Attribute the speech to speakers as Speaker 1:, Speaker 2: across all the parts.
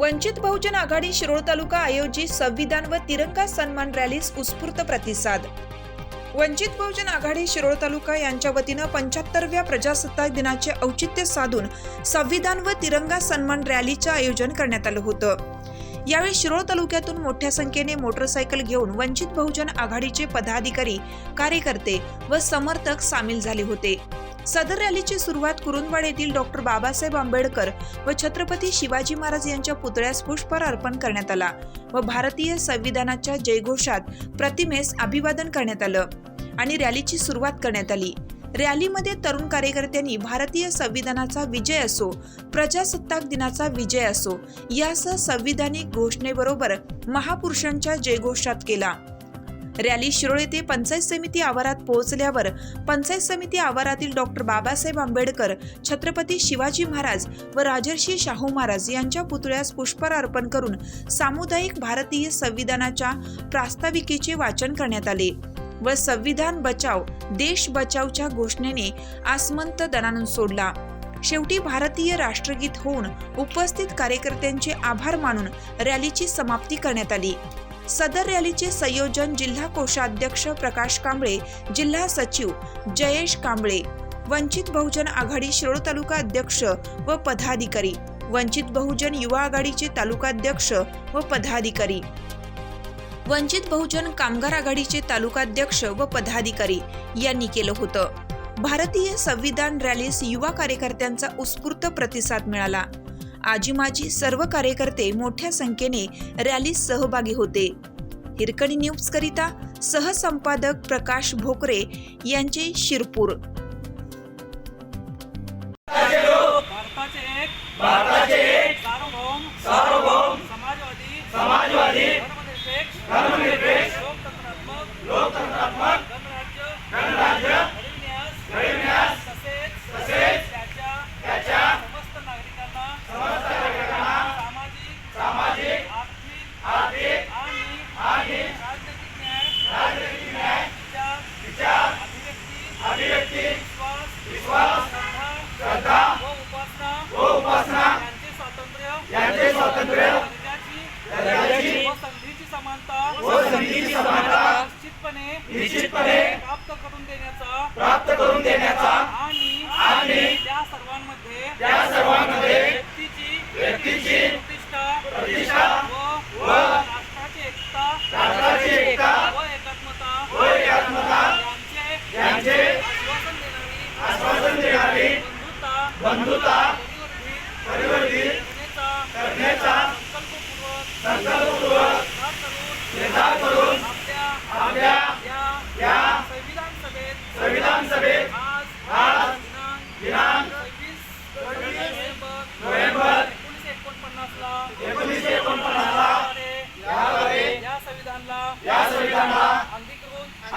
Speaker 1: वंचित बहुजन आघाडी शिरोळ तालुका आयोजित संविधान व तिरंगा सन्मान रॅलीस उत्स्फूर्त प्रतिसाद. वंचित बहुजन आघाडी शिरोळ तालुका यांच्या वतीनं पंच्याहत्तरव्या प्रजासत्ताक दिनाचे औचित्य साधून संविधान व तिरंगा सन्मान रॅलीचं आयोजन करण्यात आलं होतं. यावेळी शिरोळ तालुक्यातून मोठ्या संख्येने मोटरसायकल घेऊन वंचित बहुजन आघाडीचे पदाधिकारी कार्यकर्ते व समर्थक सामील झाले होते. सदर रॅलीची सुरुवात कुरुंदवाड येथील डॉक्टर बाबासाहेब आंबेडकर व छत्रपती शिवाजी महाराज यांच्या पुतळ्यास पुष्पहार अर्पण करण्यात आला व भारतीय संविधानाच्या जयघोषात प्रतिमेस अभिवादन करण्यात आलं आणि रॅलीची सुरुवात करण्यात आली. रॅलीमध्ये तरुण कार्यकर्त्यांनी भारतीय संविधानाचा विजय असो प्रजासत्ताक दिनाचा विजय असो यासह संविधानिक घोषणेबरोबर महापुरुषांच्या जयघोषात केला. रॅली शिरोळ येथे पंचायत समिती आवारात पोहोचल्यावर पंचायत समिती आवारातील डॉक्टर बाबासाहेब आंबेडकर छत्रपती शिवाजी महाराज व राजर्षी शाहू महाराज यांच्या पुतळ्यास पुष्पहार अर्पण करून सामुदायिक भारतीय संविधानाच्या प्रास्ताविकेचे वाचन करण्यात आले व संविधान बचाव देश बचावच्या घोषणेने आसमंत दणानून सोडला. शेवटी भारतीय राष्ट्रगीत होऊन उपस्थित कार्यकर्त्यांचे आभार मानून रॅलीची समाप्ती करण्यात आली. सदर रॅलीचे संयोजन जिल्हा कोषाध्यक्ष प्रकाश कांबळे जिल्हा सचिव जयेश कांबळे वंचित बहुजन आघाडी शिरोळ तालुका अध्यक्ष व पदाधिकारी वंचित बहुजन युवा आघाडीचे तालुकाध्यक्ष व पदाधिकारी वंचित बहुजन कामगार आघाडीचे तालुकाध्यक्ष व पदाधिकारी यांनी केलं होतं. भारतीय संविधान रॅलीस युवा कार्यकर्त्यांचा उत्स्फूर्त प्रतिसाद मिळाला. आजी माजी सर्व कार्यकर्ते मोठ्या संख्येने रॅलीत सहभागी होते. हिरकणी न्यूज करिता सहसंपादक प्रकाश भोकरे यांचे शिरपूर
Speaker 2: करून देण्याचा प्राप्त करून देण्याचा आणि आणि त्या सर्वांमध्ये त्या सर्वांमध्ये व्यक्तीची व्यक्तीची प्रतिष्ठा प्रतिष्ठा व व राष्ट्राची एकता राष्ट्राची एकता व एकात्मता व एकात्मता यांचे यांचे आश्वासन देणारी आश्वासन देणारी बंधुता बंधुता परिवर्तित करण्याचा संकल्पपूर्वक संकल्पपूर्वक निर्धार करून आपल्या आपल्या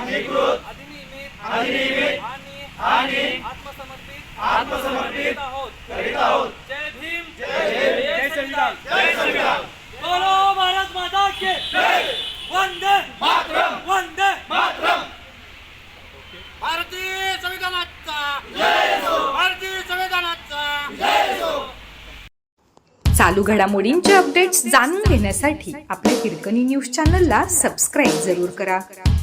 Speaker 2: अधिनियमित अधिनियमित आणि आणि आत्मसमर्पित आत्मसमर्पित आहोत करीत आहोत. जय भीम जय भीम. जय संविधान. जय संविधान. बोलो भारत माता के जय. वंदे मातरम. वंदे. मातरम.
Speaker 3: भारतीय संविधानाचा. जय भारतीय संविधानाचा.
Speaker 4: चालू घडामोडींचे अपडेट्स जाणून घेण्यासाठी आपल्या हिरकणी न्यूज चॅनलला सबस्क्राईब जरूर करा.